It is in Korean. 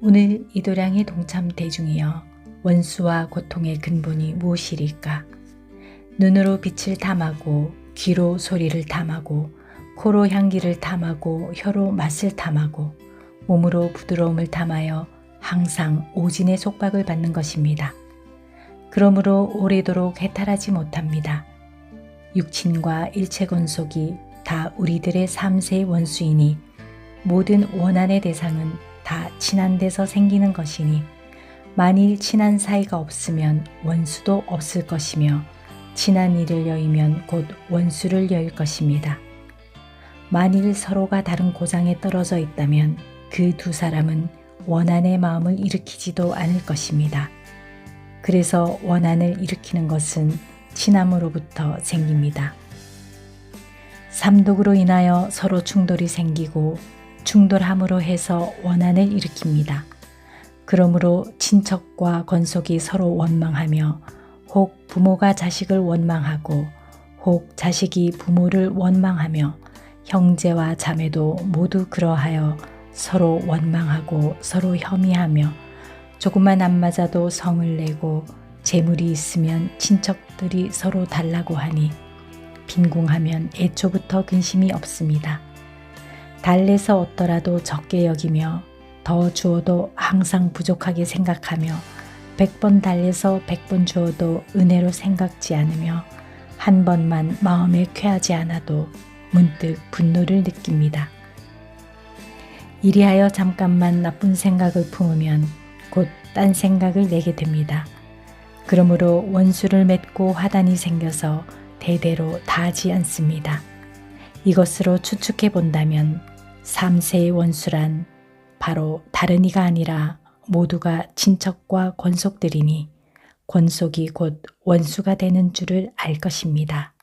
오늘 이도량의 동참 대중이여 원수와 고통의 근본이 무엇이리까? 눈으로 빛을 탐하고 귀로 소리를 탐하고 코로 향기를 탐하고 혀로 맛을 탐하고 몸으로 부드러움을 탐하여 항상 오진의 속박을 받는 것입니다. 그러므로 오래도록 해탈하지 못합니다. 육친과 일체 건속이 다 우리들의 삼세의 원수이니 모든 원한의 대상은 다 친한 데서 생기는 것이니 만일 친한 사이가 없으면 원수도 없을 것이며 친한 이를 여이면 곧 원수를 여일 것입니다. 만일 서로가 다른 고장에 떨어져 있다면 그 두 사람은 원한의 마음을 일으키지도 않을 것입니다. 그래서 원한을 일으키는 것은 친함으로부터 생깁니다. 삼독으로 인하여 서로 충돌이 생기고 충돌함으로 해서 원한을 일으킵니다. 그러므로 친척과 권속이 서로 원망하며 혹 부모가 자식을 원망하고 혹 자식이 부모를 원망하며 형제와 자매도 모두 그러하여 서로 원망하고 서로 혐의하며 조금만 안 맞아도 성을 내고 재물이 있으면 친척들이 서로 달라고 하니 빈궁하면 애초부터 근심이 없습니다. 달래서 얻더라도 적게 여기며 더 주어도 항상 부족하게 생각하며 백 번 달래서 백 번 주어도 은혜로 생각지 않으며 한 번만 마음에 쾌하지 않아도 문득 분노를 느낍니다. 이리하여 잠깐만 나쁜 생각을 품으면 곧 딴 생각을 내게 됩니다. 그러므로 원수를 맺고 화단이 생겨서 대대로 다하지 않습니다. 이것으로 추측해 본다면 삼세의 원수란 바로 다른 이가 아니라 모두가 친척과 권속들이니 권속이 곧 원수가 되는 줄을 알 것입니다.